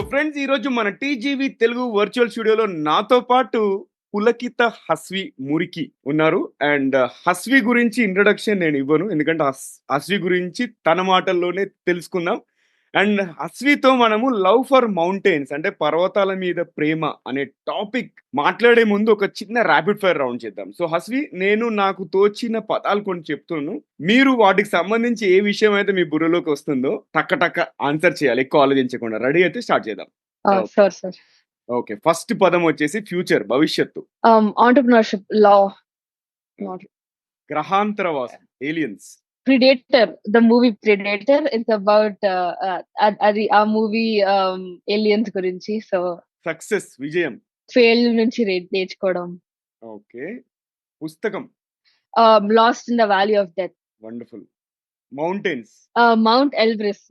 So friends ఈరోజు మన TGV Telugu virtual స్టూడియోలో నాతో పాటు పులకిత హస్వి మురికి ఉన్నారు. అండ్ uh, హస్వి గురించి ఇంట్రడక్షన్ నేను ఇవ్వను. ఎందుకంటే హస్వి గురించి తన మాటల్లోనే తెలుసుకుందాం. అండ్ హస్వితో మనము లవ్ ఫర్ మౌంటైన్స్ అంటే పర్వతాల మీద ప్రేమ అనే టాపిక్ మాట్లాడే ముందు ఒక చిన్న ర్యాపిడ్ ఫైర్ రౌండ్ చేద్దాం. సో హస్వి నేను నాకు తోచిన పదాలు కొన్ని చెప్తున్నాను. మీరు వాటికి సంబంధించి ఏ విషయం అయితే మీ బుర్రలోకి వస్తుందో టక్క టక్క ఆన్సర్ చేయాలి. ఎక్కువ ఆలోచించకుండా. రెడీ అయితే స్టార్ట్ చేద్దాం. ఓకే ఫస్ట్ పదం వచ్చేసి ఫ్యూచర్ భవిష్యత్తు. ఆంటర్ప్రినర్షిప్ లా గ్రహాంతరవాసం aliens predator the movie predator it's about అది ఆ మూవీ ఏలియన్స్ గురించి. సో సక్సెస్ విజయం. ఫెయిల్ నుంచి నేర్చుకోవడం. ఓకే పుస్తకం. Lost in the valley of death wonderful mountains mount Elbrus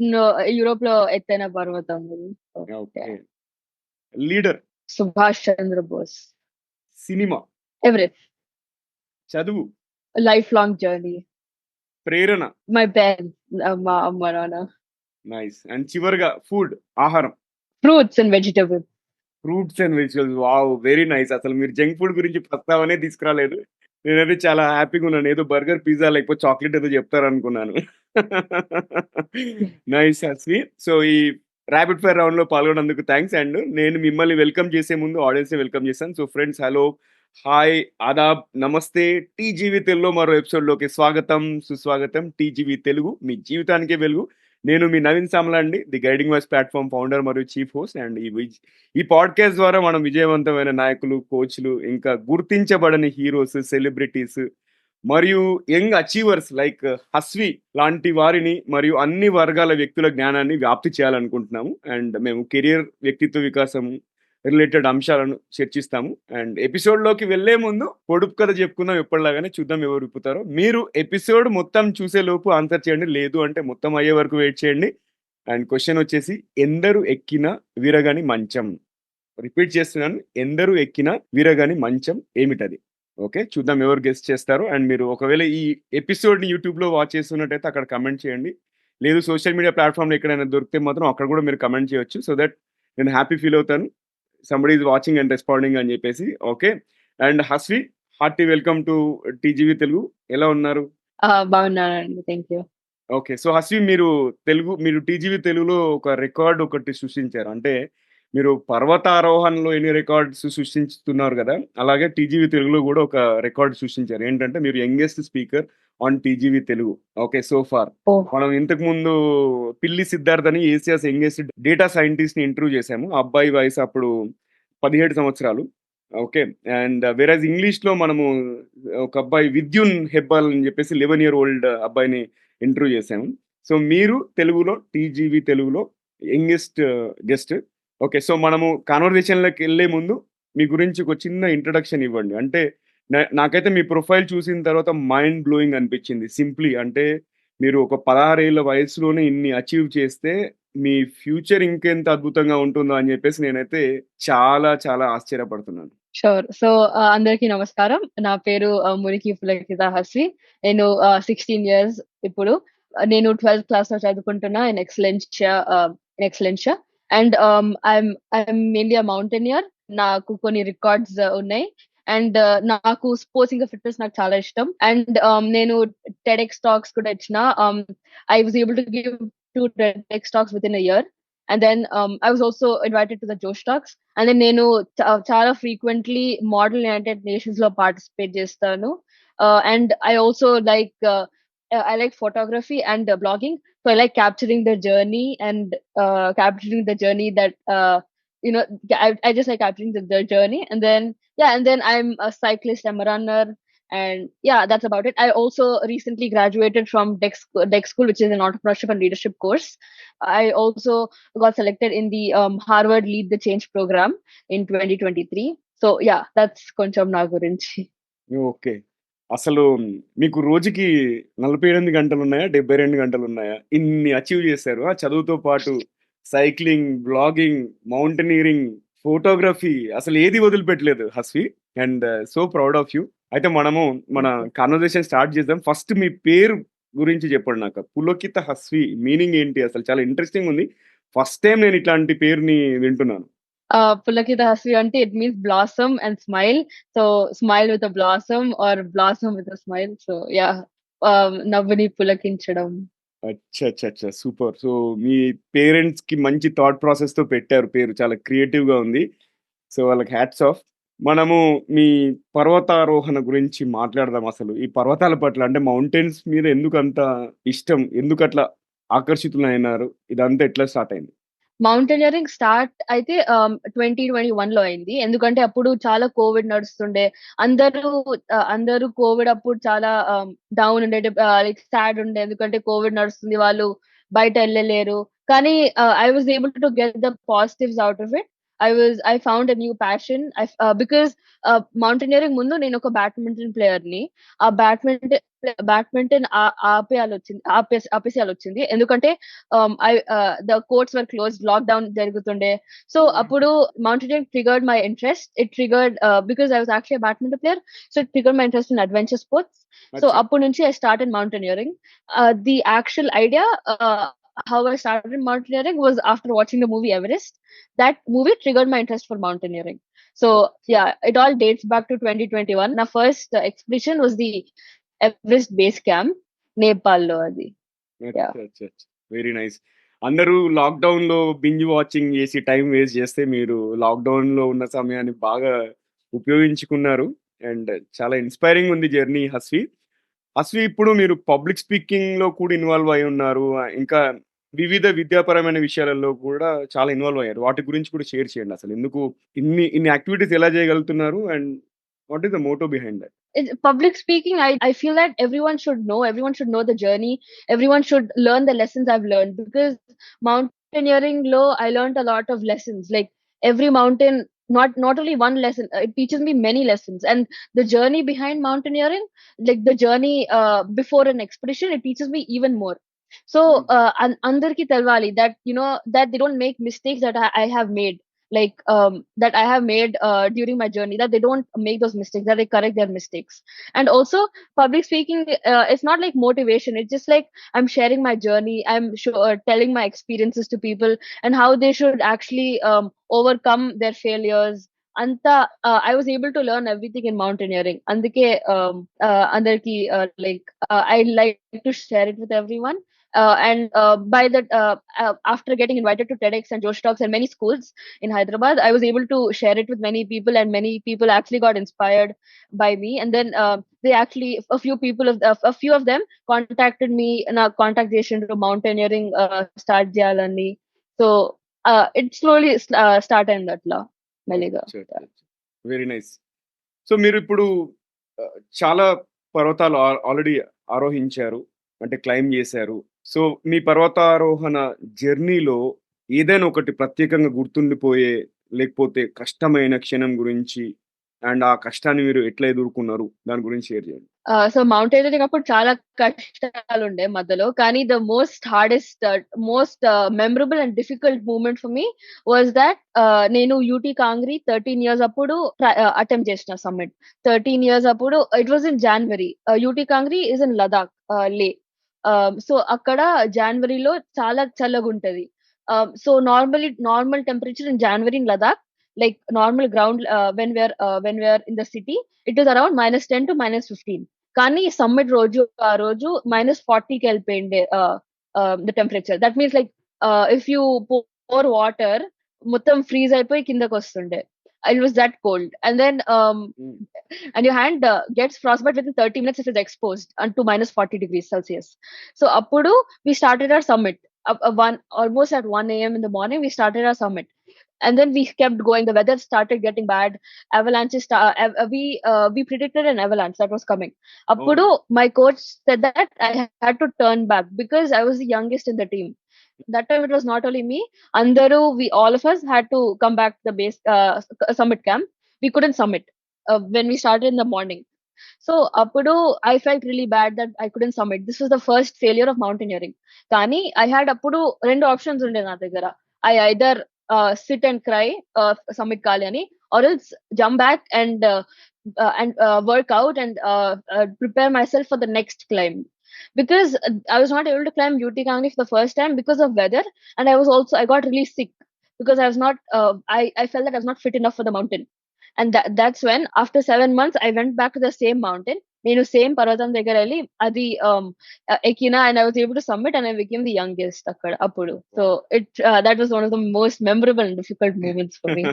యూరోప్లో ఎత్తైన పర్వతం. Leader Subhash Chandrabose cinema Everest చదువు. లైఫ్ లాంగ్ జర్నీ ప్రేరణ. మై పేరెంట్స్ మా అమ్మ నాన్న. నైస్ అండ్ చివరిగా ఫుడ్ ఆహారం. Fruits and vegetable fruits and vegetables wow very nice అసలు మీరు జంక్ ఫుడ్ గురించి ప్రస్తావనే తీసుకురాలేదు. నేనైతే చాలా హ్యాపీగా ఉన్నాను. ఏదో బర్గర్ పిజ్జా లేకపోతే చాక్లెట్ ఏదో చెప్తారు అనుకున్నాను నైస్ హస్వి సో ఈ ర్యాపిడ్ ఫైర్ రౌండ్లో పాల్గొన్నందుకు థ్యాంక్స్ అండ్ నేను మిమ్మల్ని వెల్కమ్ చేసే ముందు ఆడియన్స్ వెల్కమ్ చేశాను సో ఫ్రెండ్స్ హలో హాయ్ ఆదాబ్ నమస్తే. టీజీవీ తెలుగులో మరో ఎపిసోడ్లోకి స్వాగతం సుస్వాగతం. టీజీవీ తెలుగు మీ జీవితానికే వెలుగు. నేను మీ నవీన్ సామ్లా అండి the guiding voice platform founder మరియు చీఫ్ హోస్ట్ అండ్ ఈ విజ్ ఈ పాడ్కాస్ట్ ద్వారా మనం విజయవంతమైన నాయకులు కోచ్లు ఇంకా గుర్తించబడని హీరోస్ సెలబ్రిటీస్ మరియు యంగ్ అచీవర్స్ లైక్ హస్వి లాంటి వారిని మరియు అన్ని వర్గాల వ్యక్తుల జ్ఞానాన్ని వ్యాప్తి చేయాలనుకుంటున్నాము. అండ్ మేము కెరియర్ వ్యక్తిత్వ వికాసం రిలేటెడ్ అంశాలను చర్చిస్తాము. అండ్ ఎపిసోడ్లోకి వెళ్ళే ముందు పొడుపు కథ చెప్పుకుందాం ఎప్పటిలాగానే చూద్దాం ఎవరు విప్పుతారో. మీరు ఎపిసోడ్ మొత్తం చూసే లోపు ఆన్సర్ చేయండి. లేదు అంటే మొత్తం అయ్యే వరకు వెయిట్ చేయండి. అండ్ క్వశ్చన్ వచ్చేసి ఎందరు ఎక్కిన వీరగాని మంచం? రిపీట్ చేస్తున్నాను. ఎందరు ఎక్కిన వీరగాని మంచం ఏమిటది? ఓకే చూద్దాం ఎవరు గెస్ట్ చేస్తారు. అండ్ మీరు ఒకవేళ ఈ ఎపిసోడ్ని యూట్యూబ్లో వాచ్ చేస్తున్నట్టయితే అక్కడ కమెంట్ చేయండి. లేదు సోషల్ మీడియా ప్లాట్ఫామ్లో ఎక్కడైనా దొరికితే మాత్రం అక్కడ కూడా మీరు కమెంట్ చేయొచ్చు. సో దట్ నేను హ్యాపీ ఫీల్ అవుతాను. Somebody is watching and responding అని చెప్పేసి okay and Hasvi hearty welcome to TGV Telugu ఎలా ఉన్నారు? బాగున్నానండి. Thank you okay so Hasvi మీరు తెలుగు మీరు టీజీవీ తెలుగులో ఒక రికార్డ్ ఒకటి సృష్టించారు. అంటే మీరు పర్వతారోహణలో ఎన్ని రికార్డ్స్ సృష్టిస్తున్నారు కదా అలాగే టీజీవీ తెలుగులో కూడా ఒక రికార్డ్ సృష్టించారు. ఏంటంటే మీరు youngest speaker on TGV Telugu. Okay so far మనం ఇంతకు ముందు పిల్లి సిద్ధార్థ్ అని ఏసియాస్ యంగెస్ట్ డేటా సైంటిస్ట్ని ఇంటర్వ్యూ చేశాము. అబ్బాయి వయసు అప్పుడు పదిహేడు సంవత్సరాలు. ఓకే అండ్ వేరేజ్ ఇంగ్లీష్లో మనము ఒక అబ్బాయి విద్యున్ హెబ్బాల్ అని చెప్పేసి లెవెన్ ఇయర్ ఓల్డ్ అబ్బాయిని ఇంటర్వ్యూ చేశాము. సో మీరు తెలుగులో టీజీవీ తెలుగులో యంగెస్ట్ గెస్ట్ ఓకే. సో మనము కాన్వర్జేషన్లోకి వెళ్ళే ముందు మీ గురించి ఒక చిన్న ఇంట్రడక్షన్ ఇవ్వండి. అంటే నాకైతే మీ ప్రొఫైల్ చూసిన తర్వాత మైండ్ బ్లోయింగ్ అనిపించింది. సింప్లీ అంటే మీరు ఒక పదహారేళ్ళ వయసులోనే ఇన్ని అచీవ్ చేస్తే మీ ఫ్యూచర్ ఇంకెంత అద్భుతంగా ఉంటుందో అని చెప్పేసి నేనైతే చాలా చాలా ఆశ్చర్యపడుతున్నాను. షూర్. సో అందరికీ నమస్కారం. నా పేరు మురికి పులకిత హసి నేను సిక్స్టీన్ ఇయర్స్ ఇప్పుడు. నేను ట్వెల్త్ క్లాస్లో చదువుకుంటున్నా Excellencia Excellencia. In Excellencia and I'm I'm mainly mountaineer నాకు కొన్ని రికార్డ్స్ ఉన్నాయి. అండ్ నాకు స్పోర్ట్స్ ఇంకా ఫిట్నెస్ నాకు చాలా ఇష్టం. అండ్ నేను టెడెక్స్ టాక్స్ కూడా ఇచ్చిన. I was able to give two TEDx talks with in year and then I was also invited to the Josh talks and then నేను చా- చాలా ఫ్రీక్వెంట్లీ మోడల్ యునైటెడ్ నేషన్స్లో పార్టిసిపేట్ చేస్తాను. And I also like uh, I like photography and uh, blogging. So I like capturing the journey and uh, capturing the journey that uh, you know I, I just like capturing the, the journey. And then yeah, and then I'm a cyclist. I'm a runner, and yeah, that's about it. I also recently graduated from Dex Dex School, which is an entrepreneurship and leadership course. I also got selected in the um, Harvard Lead the Change program in 2023. So yeah, that's Koncham Nagurinchi. Okay. అసలు మీకు రోజుకి నలభై ఎనిమిది గంటలు ఉన్నాయా డెబ్బై రెండు గంటలు ఉన్నాయా ఇన్ని అచీవ్ చేశారు. ఆ చదువుతో పాటు సైక్లింగ్ బ్లాగింగ్ మౌంటనీరింగ్ ఫోటోగ్రఫీ అసలు ఏది వదిలిపెట్టలేదు Hasvi. And so proud of you. అయితే మనము మన కాన్వర్జేషన్ స్టార్ట్ చేద్దాం. ఫస్ట్ మీ పేరు గురించి చెప్పండి నాకు. పులకిత హస్వి. మీనింగ్ ఏంటి? అసలు చాలా ఇంట్రెస్టింగ్ ఉంది. ఫస్ట్ టైమ్ నేను ఇట్లాంటి పేరుని వింటున్నాను. Uh, Pulakita Hasri అంటే it means blossom and smile. So smile with a blossom or blossom with a smile. So yeah, um, నవ్వుని పులకించడం. అచ్చా! అచ్చా! అచ్చా! సూపర్. సో మీ పేరెంట్స్కి మంచి థాట్ ప్రాసెస్తో పెట్టారు పేరు. చాలా క్రియేటివ్గా ఉంది. సో వాళ్ళకి హ్యాట్స్ ఆఫ్. మనము మీ పర్వతారోహణ గురించి మాట్లాడదాం అసలు. ఈ పర్వతాల పట్ల అంటే మౌంటైన్స్ మీద ఎందుకంత ఇష్టం? ఎందుకు అట్లా ఆకర్షితులైనారు? ఇదంతా ఎట్లా స్టార్ట్ అయింది? మౌంటైనరింగ్ స్టార్ట్ అయితే ట్వంటీ ట్వంటీ వన్లో అయింది. ఎందుకంటే అప్పుడు చాలా కోవిడ్ నడుస్తుండే. అందరూ uh, అందరూ కోవిడ్ అప్పుడు చాలా um, డౌన్ ఉండే uh, లైక్ సాడ్ ఉండే. ఎందుకంటే కోవిడ్ నడుస్తుంది. వాళ్ళు బయట వెళ్ళలేరు కానీ I was able to get the positives out of it. I was I found new passion. I mountaineering ముందు నేనొక బ్యాడ్మింటన్ ప్లేయర్‌ని. ఆ బ్యాడ్మింటన్ బ్యాడ్మింటన్ ఆ ఆపేయాలొచ్చింది. ఆపేస్ ఆపేసేయాలొచ్చింది. ఎందుకంటే ఆహ్, I the courts were closed. Lockdown జరుగుతుండే. So అప్పుడు mountaineering triggered my interest. It triggered because I was actually badminton player. So it triggered my interest in adventure sports. So! అప్పటి నుంచి I started mountaineering. Ah, the actual idea I started mountaineering was after watching the movie 'Everest'. That movie triggered my interest for mountaineering. So okay. Yeah, it all dates back to 2021. నా first expedition was the Everest base camp అది. Yeah! అచ్చా! అచ్చా! Very nice. అందరూ లాక్‌డౌన్‌లో binge watching చేసి time waste చేస్తే మీరు లాక్‌డౌన్‌లో ఉన్న సమయాన్ని బాగా ఉపయోగించుకున్నారు. అండ్ చాలా ఇన్‌స్పైరింగ్ ఉంది జర్నీ హస్వి. హస్వి ఇప్పుడు మీరు పబ్లిక్ స్పీకింగ్‌లో కూడా ఇన్వాల్వ్ అయ్యి ఉన్నారు. ఇంకా వివిధ విద్యాపరమైన విషయాలలో కూడా చాలా ఇన్వాల్వ్ అయ్యారు. వాటి గురించి కూడా షేర్ చేయండి అసలు. ఎందుకు ఇన్ని ఇన్ని యాక్టివిటీస్ ఎలా చేయగలుగుతున్నారు? And what is the motto behind that? It, public speaking I, I feel that everyone should know everyone should know the journey. Everyone should learn the lessons i've learned because mountaineering low i learned a lot of lessons. Like every mountain not not only one lesson uh, it teaches me many lessons. And the journey behind mountaineering like the journey uh, before an expedition it teaches me even more. So hmm. uh, under ki talwali that you know that they don't make mistakes that I, I have made. Like um, that I have made uh, during my journey, that they don't make those mistakes, that they correct their mistakes. And also, public speaking, uh, it's not like motivation. It's just like I'm sharing my journey. I'm sure uh, telling my experiences to people and how they should actually um, overcome their failures. Anta, uh, I was able to learn everything in mountaineering. Um, uh, andarki, uh, like uh, I like to share it with everyone. Uh, and uh, by that, uh, uh, after getting invited to TEDx and Josh Talks and many schools in Hyderabad, I was able to share it with many people, and many people actually got inspired by me. And then uh, they actually, a few people of a few of them contacted me in a contact station to mountaineering uh, start చేయాలని. So uh, it slowly uh, started that law. మెల్లిగా అచ్చా! అచ్చా! అచ్చా! Very nice. So మీరిప్పుడు ఆహ్, చాలా పర్వతాలు all already ఆరోహించారు. అంటే క్లైంబ్ చేశారు. సో మీ పర్వతారోహణ జర్నీలో ఏదైనా ఒకటి ప్రత్యేకంగా గుర్తుండిపోయే, లేకపోతే కష్టమైన క్షణం గురించి అండ్ ఆ కష్టాన్ని మీరు ఎట్లా ఎదుర్కొన్నారు? దాని గురించి షేర్ చేయండి. సో మౌంటైన్ అప్పుడు చాలా కష్టాలుండే మధ్యలో. కానీ the most hardest most memorable and difficult moment for me was that నేను యూటీ కాంగ్రీ 13 ఇయర్స్ అప్పుడు అటెంప్ట్ చేసిన సమ్మిట్. 13 ఇయర్స్ అప్పుడు it was in January. UT Kangri is in Ladakh Leh. So అక్కడ జాన్వరిలో చాలా చల్లగుంటది. ఆహ్, so normally normal temperature in January in Ladakh like normal ground when where when where in the city it is around -10 to -15. కానీ summit రోజు ఆ రోజు -40కి వెళ్ళిపోయిండే వెళ్ళిపోయింది the temperature. That means like if you pour water మొత్తం freeze అయిపోయి కిందకొస్తుండే. it was that cold. And then um mm. and your hand uh, gets frostbite within 30 minutes if it's exposed and to minus 40 degrees celsius. So appudu we started our summit. Uh, uh, one almost at 1 a.m in the morning we started our summit And then we kept going. The weather started getting bad. Avalanches. Sta- uh, uh, we uh, we predicted an avalanche that was coming. Appudu, my coach said that I had to turn back because I was the youngest in the team. That time it was not only me. Andaru, we all of us had to come back to the base uh, summit camp. We couldn't summit uh, when we started in the morning. So appudu I felt really bad that I couldn't summit. This was the first failure of mountaineering. Kani I had appudu రెండు options ఉండే నా దగ్గర. I either uh, sit and cry uh, summit kali ani or else jump back and uh, uh, and uh, work out and uh, prepare myself for the next climb. because I was not able to climb UT Kangli for the first time because of weather, and I was also I got really sick because I was not I I felt that I was not fit enough for the mountain, and that that's when after seven months I went back to the same mountain. నేను same పర్వతం దగ్గర వెళ్ళి అది ఎక్కిన and I was able to summit and I became the youngest అక్కడ అప్పుడు. So it that was one of the most memorable and difficult moments for me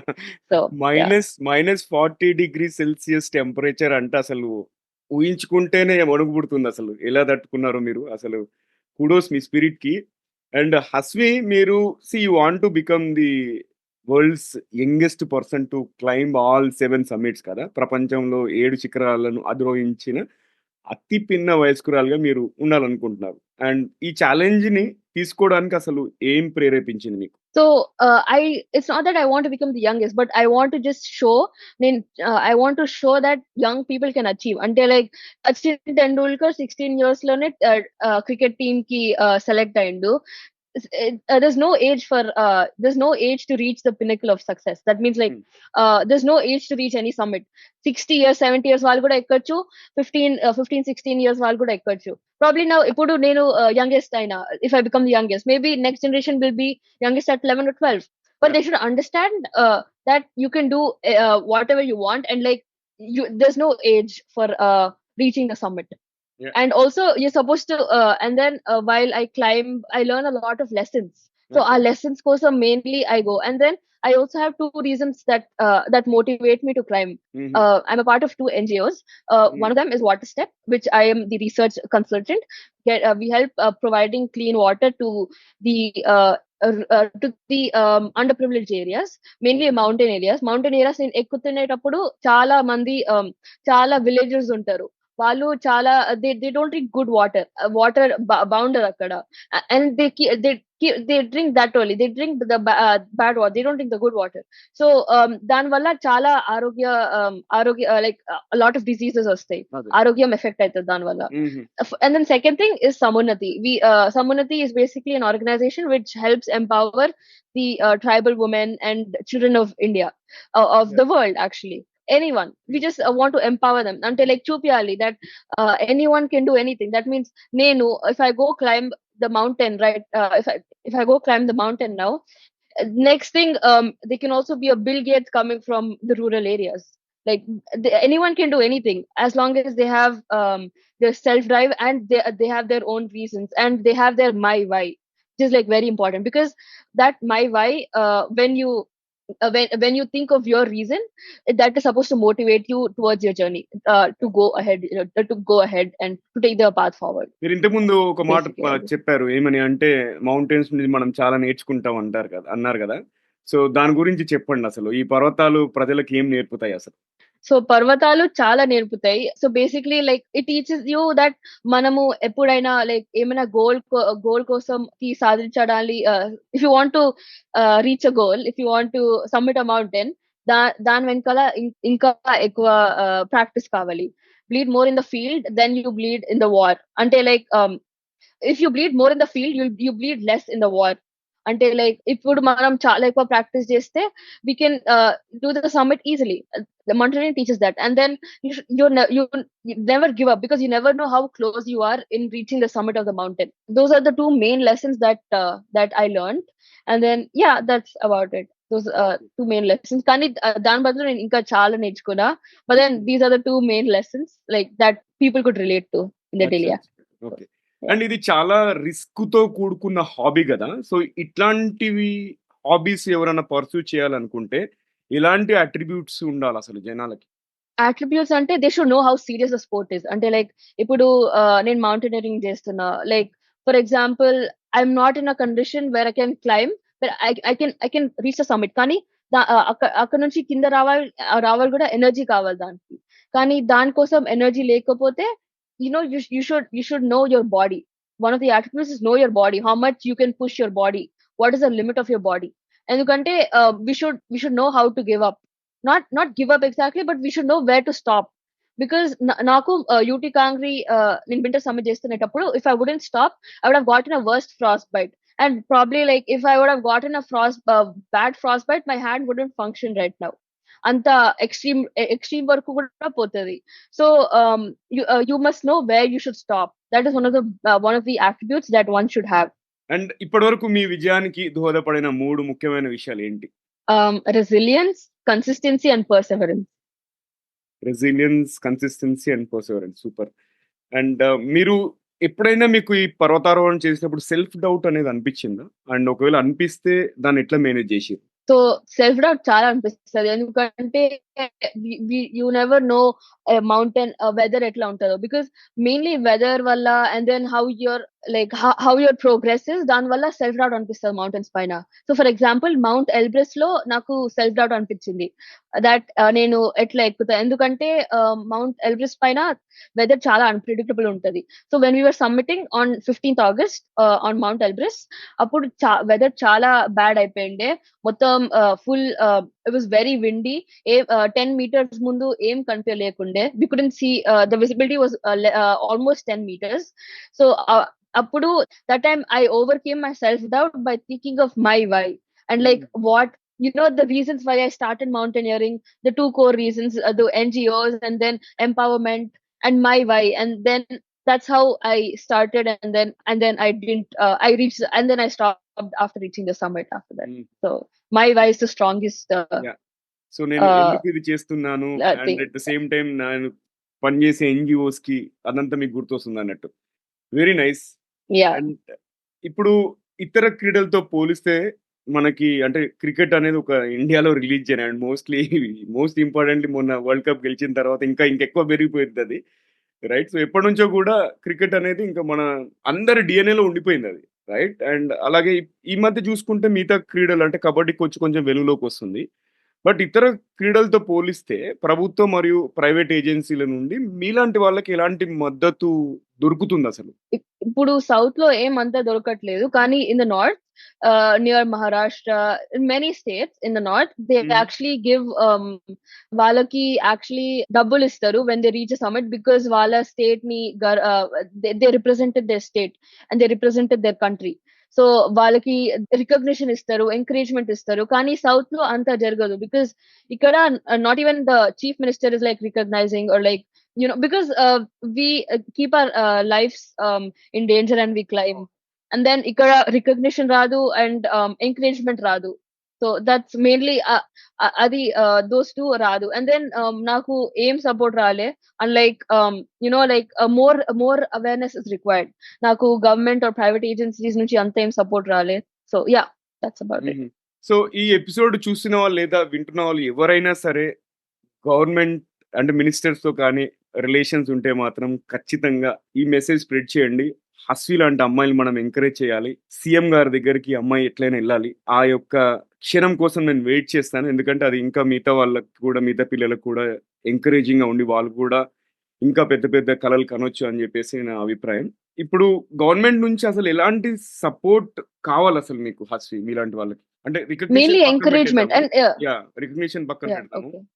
so minus minus forty degree celsius temperature అంటే అసలు ఊహించుకుంటేనే వణుకు పుడుతుంది అసలు. ఎలా తట్టుకున్నారు మీరు? అసలు కుడోస్ మీ స్పిరిట్కి. అండ్ హస్వి మీరు see you want to become the world's youngest person to climb all seven summits కదా ప్రపంచంలో ఏడు శిఖరాలను అధిరోహించిన అతి పిన్న వయస్కురాలుగా మీరు ఉండాలనుకుంటున్నారు అండ్ ఈ ఛాలెంజ్ని తీసుకోవడానికి అసలు ఏం ప్రేరేపించింది మీకు so I it's not that I want become the youngest but I want just show నేను I want show that young people can achieve అంటే లైక్ సచిన్ టెండూల్కర్ సిక్స్టీన్ ఇయర్స్లోనే క్రికెట్ టీమ్కి సెలెక్ట్ అయిండు uh, there's no age for uh, there's no age to reach the pinnacle of success that means like Hmm. uh, there's no age to reach any summit 60 years 70 years వాళ్ళు కూడా ఎక్కచ్చు 15 uh, 15 16 years వాళ్ళు కూడా ఎక్కచ్చు probably నా ఇప్పుడు నేను youngest అయినా if I become the youngest maybe next generation will be youngest at 11 or 12 but they should understand uh, that you can do uh, whatever you want and like you there's no age for uh, reaching the summit Yeah. and also you're supposed to uh, and then uh, while i climb i learn a lot of lessons so Okay. our lessons course mainly i go and then i also have two reasons that uh, that motivate me to climb Mhm. uh, I'm a part of two NGOs. Uh, Mm. One of them is Water Step, which I am the research consultant. Get, uh, we help uh, providing clean water to the uh, uh, uh, to the um, underprivileged areas, mainly mountain areas. Mountain areas నేను ఎక్కుతునేటప్పుడు చాలా మంది um, చాలా villages ఉంటారు వాళ్ళు చాలా they they don't drink good water water బౌండర్ అక్కడ and they they they drink that only they drink the bad water they don't drink the good water so దాని వల్ల చాలా ఆరోగ్య um, ఆరోగ్య లైక్ లాట్ ఆఫ్ డిసీజెస్ వస్తాయి అదే. ఆరోగ్యం effect అవుతుంది దాని వల్ల Mhm. F- and then second thing is Samunati. We uh, Samunati is basically an organization which helps empower the uh, tribal women and children of India, Anyone. We just uh, want to empower them until like Chupiali that uh, anyone can do anything. That means Nenu, if I go climb the mountain, right? Uh, if I if I go climb the mountain now, next thing um they can also be a Bill Gates coming from the rural areas. Like anyone can do anything as long as they have um their self drive and they they have their own reasons and they have their my why which is like very important because that my why uh, when you when when you think of your reason that is supposed to motivate you towards your journey uh, to go ahead you know, to go ahead and to take the path forward మీరు ఇంతకుముందు ఒక మాట చెప్పారు ఏమని అంటే mountains నుంచి మనం చాలా నేర్చుకుంటాం అంటారు కదా అన్నారు కదా సో దాని గురించి చెప్పండి అసలు ఈ పర్వతాలు ప్రజలకు ఏం నేర్పుతాయి అసలు సో పర్వతాలు చాలా నేర్పుతాయి. So basically like it teachers you that మనము ఎప్పుడైనా లైక్ ఏమైనా గోల్ గోల్ కోసం కి if you want to reach a goal if you want to summit a mountain దా దాని వెనకాల ఇంకా ఎక్కువ ప్రాక్టీస్ కావాలి. Bleed more in the field then you bleed in the war అంటే like if you bleed more in the field you bleed less in the war అంటే like ఇప్పుడు మనం చాలా ఎక్కువ ప్రాక్టీస్ చేస్తే uh, do the summit easily. Uh, The mountaineering teaches that, and then you sh- you ne- you, never give up because you never know how close you are in reaching the summit of the mountain. Those are the two main lessons that uh, that I learned, and then yeah, that's about it. Those uh, two main lessons. కానీ uh, దాని బదులు నేను ఇంకా చాలా నేర్చుకున్నా but then these are the two main lessons like that people could relate to in the daily. Okay and ఇది చాలా రిస్క్తో కూడుకున్న హాబీ కదా సో ఇట్లాంటివి హాబీస్ ఎవరైనా పర్సూ చేయాలనుకుంటే ఇలాంటి అట్రిబ్యూట్స్ ఉండాలి అసలు జనాలకి? అట్రిబ్యూట్స్ అంటే they should know how serious the sport is. అంటే లైక్ ఇప్పుడు నేను మౌంటైనరింగ్ చేస్తున్నా. Like for example I'm not in a condition where I can climb I can I can reach a summit కానీ అక్కడ నుంచి కింద రావాలి రావాలి కూడా ఎనర్జీ కావాలి దానికి. కానీ దానికోసం ఎనర్జీ లేకపోతే you know you, sh- you should you should know your body one of the attributes is know your body how much you can push your body what is the limit of your body ఎందుకంటే uh, we should we should know how to give up not not give up exactly but we should know where to stop because na- నాకు UT Kangri నేను winter summit చేస్తున్నప్పుడు if I wouldn't stop I would have gotten a worst frostbite and probably like if I would have gotten a frost uh, bad frostbite my hand wouldn't function right now అంత extreme extreme వరకు కూడా పోతది. So, you must know where you should stop. That is one of the one of the attributes that one should have. And ఇప్పటివరకు మీ విజయానికి దోహదపడిన 3 ముఖ్యమైన విషయాలేంటి? ఆహ్, resilience, consistency and perseverance. Resilience, consistency and perseverance. Super. And మీరు ఎప్పుడైనా మీకు ఈ పర్వతారోహణ చేసినప్పుడు సెల్ఫ్ డౌట్ అనేది అనిపిచ్చిందా? అండ్ ఒకవేళ అనిపిస్తే దాన్ని ఎట్లా మేనేజ్ జేసిర్రు? సో, సెల్ఫ్ డౌట్ చాలా అనిపిస్తుంది ఎందుకంటే you never know mountain weather ఎట్లా ఉంటదో. బికాస్ మెయిన్‌లీ వెదర్ వల్ల and then how your like హ హౌ యువర్ ప్రోగ్రెస్ ఇస్ దానివల్ల సెల్ఫ్ డౌట్ అనిపిస్తది మౌంటైన్స్ పైన. సో, ఫర్ ఎగ్జాంపుల్ మౌంట్ ఎల్బ్రస్‌లో నాకు సెల్ఫ్ డౌట్ అనిపిచ్చింది. దట్ ఆహ్, నేను ఎట్లా ఎక్కుతా? ఎందుకంటే ఆహ్, మౌంట్ ఎల్బ్రస్ పైన వెదర్ చాలా అన్‌ప్రెడిక్టబుల్ ఉంటది. So, when we were summiting on 15థ్ August ah, on Mount Elbrus అప్పుడు చా వెదర్ చాలా బ్యాడ్ అయిపోయిండే. మొత్తం ఆహ్, full ah, it was very windy. A ah, 10 metres ముందు ఏం కనిపియలేకుండే. We couldn't see ah, the visibility was ah, లె ah, almost 10 metres. So, ah, అప్పుడు that time I overcame my self doubt by thinking of my why. And like. What you know the reasons why I started mountaineering, the 2 core reasons, uh, the NGOs and then empowerment and my why. And then that's how I started and then and then I didn't uh, I reached and then I stopped after reaching the summit after that. హ్మ్. So, my why is the strongest uh, yeah! So, నేను ఎందుకు ఇది చేస్తున్నాను uh, and. At the same time నేను పనిచేసే ఎన్‌జీఓస్‌కి అదంతా మీకు గుర్తొస్తుందన్నట్టు. Very nice. And ఇప్పుడు ఇతర క్రీడలతో పోలిస్తే మనకి అంటే క్రికెట్ అనేది ఒక ఇండియాలో release religion and mostly most importantly మొన్న వరల్డ్ కప్ గెలిచిన తర్వాత ఇంకా ఇంకెక్కువ అది రైట్? సో, ఎప్పటినుంచో కూడా క్రికెట్ అనేది ఇంకా మన అందరి డిఎన్ఏలో ఉండిపోయింది అది రైట్? అండ్ అలాగే ఈ మధ్య చూసుకుంటే మిగతా క్రీడలు అంటే కబడ్డీ కొంచెం కొంచెం వెలుగులోకొస్తుంది. బట్ ఇతర క్రీడలతో పోలిస్తే ప్రభుత్వం మరియు ప్రైవేట్ ఏజెన్సీల నుండి మీలాంటి వాళ్ళకి ఎలాంటి మద్దతు దొరుకుతుందసలు? ఇప్ ఇప్పుడు సౌత్‌లో ఏమంత దొరకట్లేదు. కానీ in the north near Maharashtra, in many states in the north they. Actually give వాళ్ళకి actually డబ్బులిస్తారు when they reach a summit because వాళ్ళ స్టేట్‌ని గర్ ఆహ్, they they represented their state and they represented their country. So, వాళ్ళకి recognition ఇస్తారు, encouragement ఇస్తారు. కానీ సౌత్‌లో అంత జరగదు. బికాజ్ ఇక్కడ not even the chief minister is like recognizing or like you know because uh, we uh, keep our uh, lives um, in danger and we climb and then ఇక్కడ recognition రాదు and um, encouragement రాదు so that's mainly అది uh, those two రాదు. And then um, నాకు ఏం support రాలే. And like you know like more more awareness is required నాకు government or private agencies నుంచి అంత ఏం సపోర్ట్ రాలే. So yeah that's about it so, ఈ ఎపిసోడ్ చూసిన వాళ్ళు లేదా వింటున్న వాళ్ళు ఎవరైనా సరే గవర్నమెంట్ అంటే మినిస్టర్స్‌తో కానీ రిలేషన్స్ ఉంటే మాత్రం ఖచ్చితంగా ఈ మెసేజ్ స్ప్రెడ్ చేయండి. హస్వి లాంటి అమ్మాయిలు మనం ఎంకరేజ్ చేయాలి. సీఎం గారి దగ్గరికి అమ్మాయి ఎట్లైనా వెళ్ళాలి. ఆ యొక్క క్షణం కోసం నేను వెయిట్ చేస్తాను. ఎందుకంటే అది ఇంకా మిగతా వాళ్ళకి కూడా మిగతా పిల్లలకు కూడా ఎంకరేజింగ్‌గా ఉండి వాళ్ళు కూడా ఇంకా పెద్ద పెద్ద కలలు కనొచ్చు అని చెప్పేసి నా అభిప్రాయం. ఇప్పుడు గవర్నమెంట్ నుంచి అసలు ఎలాంటి సపోర్ట్ కావాలసలు మీకు హస్వి మీలాంటి వాళ్ళకి? అంటే ఎంకరేజ్మెంట్. అండ్! రికగ్నిషన్ పక్కన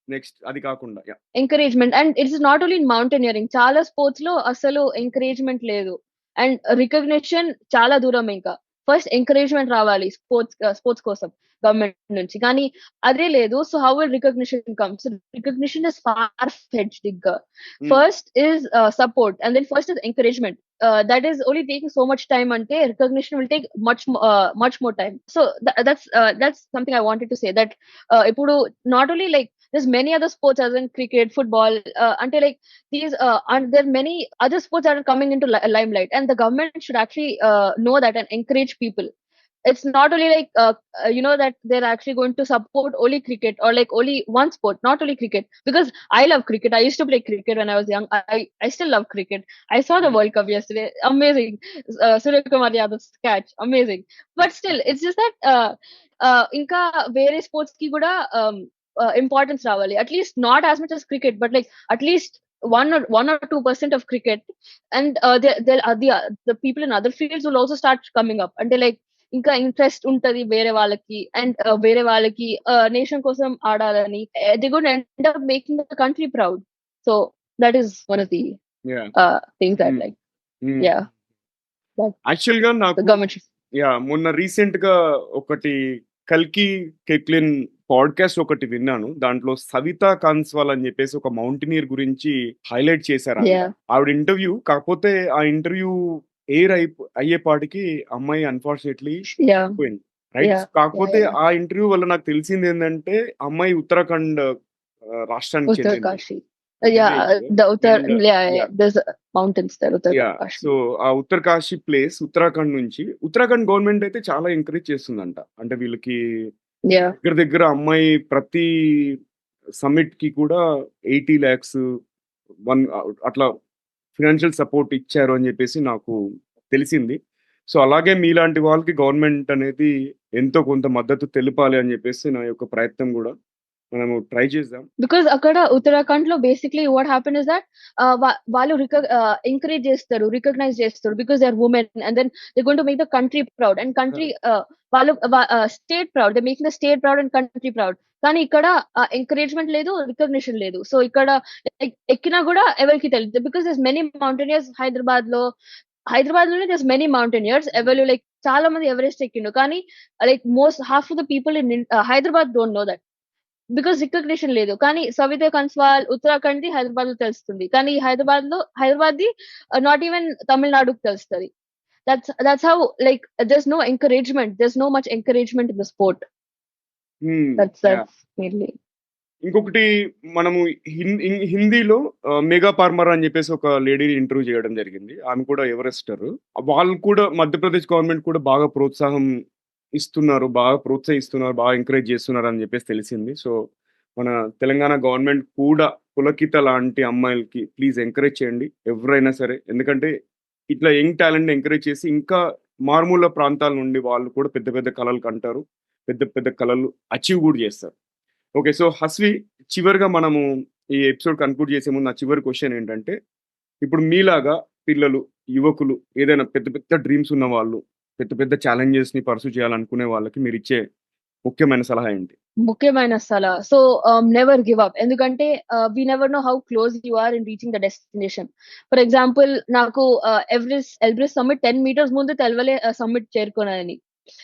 నెక్స్ట్ అది కాకుండా! Encouragement and it's not only in mountaineering చాలా స్పోర్ట్స్‌లో అసలు ఎంకరేజ్‌మెంట్ లేదు. అండ్ రికగ్నిషన్ చాలా దూరం ఇంకా. ఫస్ట్ ఎంకరేజ్‌మెంట్ రావాలి స్పోర్ట్స్ స్పోర్ట్స్ కోసం గవర్నమెంట్ నుంచి. కానీ అదే లేదు. So, how will recognition come? So, recognition is far fetched ఇంకా. Hmm. First is ah, support and then first is encouragement. Ah, that is only taking so much time అంటే recognition will take much ah, much more time. So, the that's ah, that's something I wanted to say that ah, ఇప్పుడు not only like there's many other sports as in cricket, football, uh, until like these, uh, and there are many other sports that are coming into li- limelight, and the government should actually uh, know that and encourage people. It's not only like uh, uh, you know that they're actually going to support only cricket or like only one sport, not only cricket. Because I love cricket. I used to play cricket when I was young. I I, I still love cricket. I saw the హ్మ్. World Cup yesterday. Amazing. Uh, Surya Kumar Yadav's catch. Amazing. But still, it's just that uh, uh, ఇంకా వేరే sports కి కూడా um, uh, importance రావాలి at least not as much as cricket but like at least one or one or two percent of cricket and uh, there, there are the the people in other fields will also start coming up అంటే like ఇంకా interest ఉంటది వేరే వాళ్ళకి and వేరే వాళ్ళకి nation కోసం ఆడాలని they good end up making the country proud so that is one of the! Things hmm. Like hmm. Yeah నాకు! మొన్న రీసెంట్‌గా ఒకటి 'కల్కి కెక్లిన్' పాడ్‌కాస్ట్ ఒకటి విన్నాను. దాంట్లో 'సవితా కాన్స్వాల్' అని చెప్పేసి ఒక మౌంటైనియర్ గురించి హైలైట్ చేశారంట. యాహ్! ఆవిడ ఇంటర్వ్యూ కాకపోతే ఆ ఇంటర్వ్యూ ఎయిర్ అయిపో అయ్యేపాటికి అమ్మాయి అన్‌ఫార్చునేట్‌లీ. రైట్. కాకపోతే! ఆ ఇంటర్వ్యూ వల్ల నాకు తెలిసిందేంటంటే అమ్మాయి ఉత్తరాఖండ్ రాష్ట్రానికి. సో, ఆ ఉత్తరకాశి ప్లేస్ ఉత్తరాఖండ్ నుంచి ఉత్తరాఖండ్ గవర్నమెంట్ అయితే చాలా ఎంకరేజ్ చేస్తుందంట. అంటే వీళ్ళకి! దగ్గర దగ్గర అమ్మాయి ప్రతి సమ్మిట్‌కి కూడా 80,00,000 వన్ ఆహ్, అట్లా ఫినాన్షియల్ సపోర్ట్ ఇచ్చారు అని చెప్పేసి నాకు తెలిసింది. సో, అలాగే మీలాంటి వాళ్ళకి గవర్నమెంట్ అనేది ఎంతో కొంత మద్దతు తెలపాలి అని చెప్పేసి నా యొక్క ప్రయత్నం గూడా. మనము ట్రై చేద్దాం. బికాజ్ అక్కడ ఉత్తరాఖండ్‌లో బేసిక్‌లీ వాట్ హ్యాపెన్ ఇస్ వా వాళ్ళు ఎంకరేజ్ చేస్తారు. రికగ్నైజ్ చేస్తారు. Because they are women and then they going to make the country proud and country వాళ్ళు state proud. They making the state proud and country proud. కానీ ఇక్కడ encouragement లేదు. Recognition లేదు. So, ఇక్కడ ఎక్కినా కూడా ఎవరికి తెలియదు బికాస్ దేర్స్ మెనీ మౌంటైనియర్స్ హైదరాబాద్‌లో హైదరాబాద్‌లోనే దేర్స్ మెనీ మౌంటైనియర్స్. ఎవరు లైక్ చాలా మంది ఎవరెస్ట్ ఎక్కిండు. కానీ like most half of the people in Hyderabad don't know that because recognition లేదు. కానీ సవిత కన్స్వాల్ ఉత్తరాఖండ్‌ది హైదరాబాద్‌లో తెలుస్తుంది. కానీ హైదరాబాద్‌లో హైదరాబాద్‌ది ఆహ్, uh, నాట్ ఈవెన్ తమిళనాడుకు తెలుస్తుంది that's that's how like there's no encouragement. There's no much encouragement in the sport. That's! That's mainly. ఇంకొకటి మనము హిందీలో మేఘా పార్మర్ అని చెప్పేసి ఒక లేడీని ఇంటర్వ్యూ చేయడం జరిగింది. ఆమె కూడా ఎవరెస్టర్. వాళ్ళు కూడా మధ్యప్రదేశ్ గవర్నమెంట్ కూడా బాగా ప్రోత్సాహం ఇస్తున్నారు. బాగా ప్రోత్సహిస్తున్నారు. బాగా ఎంకరేజ్ చేస్తున్నారు అని చెప్పేసి తెలిసింది. సో, మన తెలంగాణ గవర్నమెంట్ కూడా పులకిత లాంటి అమ్మాయిలకి ప్లీజ్ ఎంకరేజ్ చేయండి. ఎవరైనా సరే. ఎందుకంటే ఇట్లా యంగ్ టాలెంట్‌ని ఎంకరేజ్ చేసి ఇంకా మారుమూల ప్రాంతాల నుండి వాళ్ళు కూడా పెద్ద పెద్ద కలలు కంటారు. పెద్ద పెద్ద కళలు అచీవ్ కూడా చేస్తారు. ఓకే. సో, హస్వి చివరిగా మనము ఈ ఎపిసోడ్ కన్క్లూడ్ చేసే ముందు నా చివరి క్వశ్చన్ ఏంటంటే, ఇప్పుడు మీలాగా పిల్లలు, యువకులు ఏదైనా పెద్ద పెద్ద డ్రీమ్స్ ఉన్న వాళ్ళు పెద్ద పెద్ద ఛాలెంజెస్‌ని పర్సూ చేయాలనుకునే వాళ్ళకి మీరు ఇచ్చే ముఖ్యమైన సలహా ఏంటి? ముఖ్యమైన సలహా. So, never give up. ఎందుకంటే we we never know how close you are in reaching the destination. For example నాకు ఆహ్, ఎవరెస్ట్ సమ్మిట్ 10 మీటర్స్ ముందు తెలవలే సమ్మిట్ చేరుకున్నానని.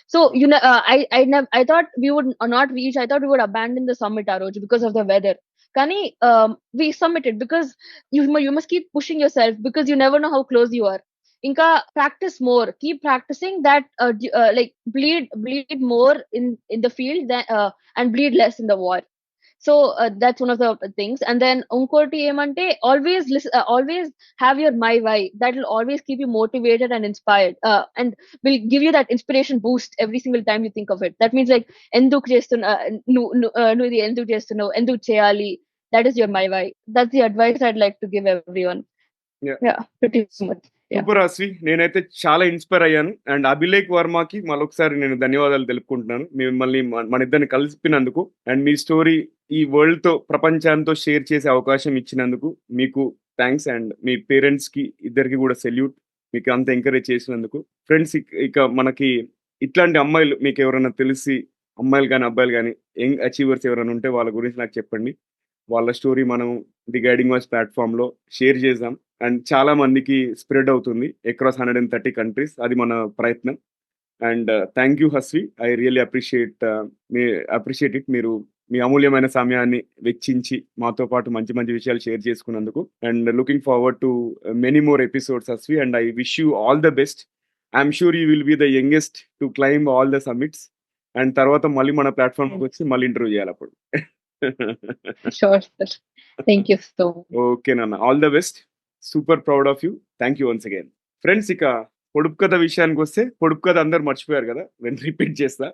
So you know, uh, I I I thought we would not reach. I thought we would abandon the summit, Aroj, because of the weather. Kani, um, we summited because you you must keep pushing yourself because you never know how close you are. Inka, practice more. Keep practicing that. Uh, uh, like bleed bleed more in in the field than, uh, and bleed less in the war In the war. So, ah, that's one of the things. And then ఇంకోటి ఏమంటే always లిస్ ah, always have your my why. That will always keep you motivated and inspired. Ah, and will give you that inspiration boost every single time you think of it. That means like ఎందుకు చేస్తున్నా నువ్వు ను ఆహ్, నువ్వు ఇది ఎందుకు చేస్తున్నావు? ఎందుకు చేయాలి? That is your my why. That's the advice I'd like to give everyone. Yeah! Yeah! Pretty much. Super Hasvi. నేనైతే చాలా ఇన్‌స్పైర్ అయ్యాను. అండ్ అభిలేఖ్ వర్మకి మరొకసారి నేను ధన్యవాదాలు తెలుపుకుంటున్నాను. మిమ్మల్ని మన ఇద్దరిని కలిపినందుకు. అండ్ మీ స్టోరీ ఈ వరల్డ్తో ప్రపంచంతో షేర్ చేసే అవకాశం ఇచ్చినందుకు మీకు థ్యాంక్స్ అండ్ మీ పేరెంట్స్కి ఇద్దరికి కూడా సెల్యూట్. మీకు అంత ఎంకరేజ్ చేసినందుకు. ఫ్రెండ్స్ ఇక మనకి ఇట్లాంటి అమ్మాయిలు మీకు ఎవరైనా తెలిసి అమ్మాయిలు కానీ అబ్బాయిలు కానీ యంగ్ అచీవర్స్ ఎవరైనా ఉంటే వాళ్ళ గురించి నాకు చెప్పండి. వాళ్ళ స్టోరీ మనం ది గైడింగ్ వాయిస్ ప్లాట్‌ఫార్మ్‌లో షేర్ చేద్దాం. అండ్ చాలా మందికి స్ప్రెడ్ అవుతుంది. Across 130 countries. అది మన ప్రయత్నం. And thank you Hasvi. I really appreciate me appreciate it. మీరు మీ అమూల్యమైన సమయాన్ని వెచ్చించి మాతో పాటు మంచి మంచి విషయాలు షేర్ చేసుకున్నందుకు. And looking forward to many more episodes Hasvi. And I wish you all the best. I am sure you will be the youngest to climb all the summits. And తర్వాత మళ్ళీ మన ప్లాట్‌ఫార్మ్‌కి వచ్చి మళ్ళీ interview చేయాలప్పుడు. Sure sir. Thank you so okay నాన్న. All the best. Super proud of you. Thank you once again. Friends ఇక పొడుపు కథ విషయానికి వస్తే పొడుపు కథ అందరూ మర్చిపోయారు కదా! నేను రిపీట్ చేస్తా.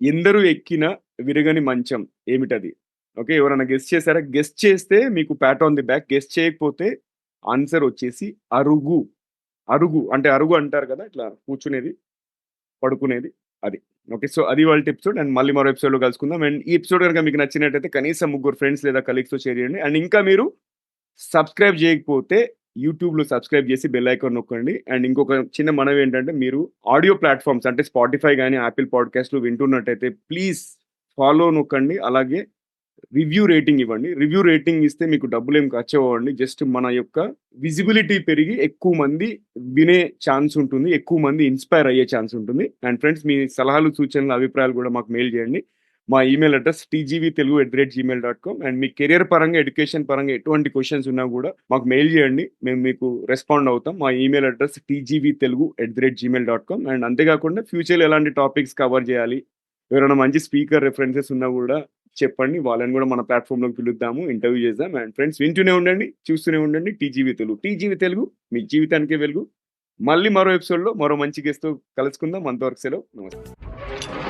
ఎందరు ఎక్కిన విరగని మంచం ఏమిటది? ఓకే. ఎవరైనా గెస్ట్ చేశారా గెస్ట్ చేస్తే మీకు pat on the back. Guess చేయకపోతే ఆన్సర్ వచ్చేసి అరుగు. అరుగు అంటే అరుగు అంటారు కదా! ఇట్లా కూర్చునేది. పడుకునేది అది. ఓకే. సో, అది వాళ్ళ ఎపిసోడ్. అండ్ మళ్ళీ మరో ఎపిసోడ్‌లో కలుసుకుందాం. అండ్ ఈ ఎపిసోడ్ కనుక మీకు నచ్చినట్టయితే కనీసం ముగ్గురు ఫ్రెండ్స్ లేదా కలీగ్స్‌తో షేర్ చేయండి. అండ్ ఇంకా మీరు సబ్స్క్రైబ్ చేయకపోతే యూట్యూబ్‌లో సబ్స్క్రైబ్ చేసి బెల్ ఐకాన్ నొక్కండి. అండ్ ఇంకొక చిన్న మనవి ఏంటంటే మీరు ఆడియో ప్లాట్ఫామ్స్ అంటే స్పాటిఫై కానీ యాపిల్ పాడ్‌కాస్ట్‌లు వింటున్నట్టయితే ప్లీజ్ ఫాలో నొక్కండి. అలాగే రివ్యూ రేటింగ్ ఇవ్వండి. రివ్యూ రేటింగ్ ఇస్తే మీకు డబ్బులు డబ్బులేం ఖర్చవ్వవండి. జస్ట్ మన యొక్క విజిబిలిటీ పెరిగి ఎక్కువ మంది వినే ఛాన్స్ ఉంటుంది. ఎక్కువ మంది ఇన్‌స్పైర్ అయ్యే ఛాన్స్ ఉంటుంది. అండ్ ఫ్రెండ్స్ మీ సలహాలు, సూచనలు, అభిప్రాయాలు కూడా మాకు మెయిల్ చేయండి. మా email address TGV Telugu at the rate Gmail dot com and me career పరంగా ఎడ్యుకేషన్ పరంగా ఎటువంటి క్వశ్చన్స్ ఉన్నా కూడా మాకు మెయిల్ చేయండి మేము మీకు రెస్పాండ్ అవుతాం మా email address TGV Telugu at the rate Gmail dot com and అంతేకాకుండా ఫ్యూచర్లో ఎలాంటి టాపిక్స్ కవర్ చేయాలి ఎవరైనా మంచి స్పీకర్ రెఫరెన్సెస్ ఉన్నా కూడా చెప్పండి. వాళ్ళని కూడా మన ప్లాట్ఫామ్లోకి పిలుద్దాము ఇంటర్వ్యూ చేద్దాం. అండ్ ఫ్రెండ్స్ వింటూనే ఉండండి చూస్తూనే ఉండండి. టీజీవీ తెలుగు టీజీవీ తెలుగు మీ జీవితానికే వెలుగు. మళ్ళీ మరో ఎపిసోడ్లో మరో మంచి గెస్ట్తో కలుసుకుందాం. అంతవరకు సెలవు. నమస్తే.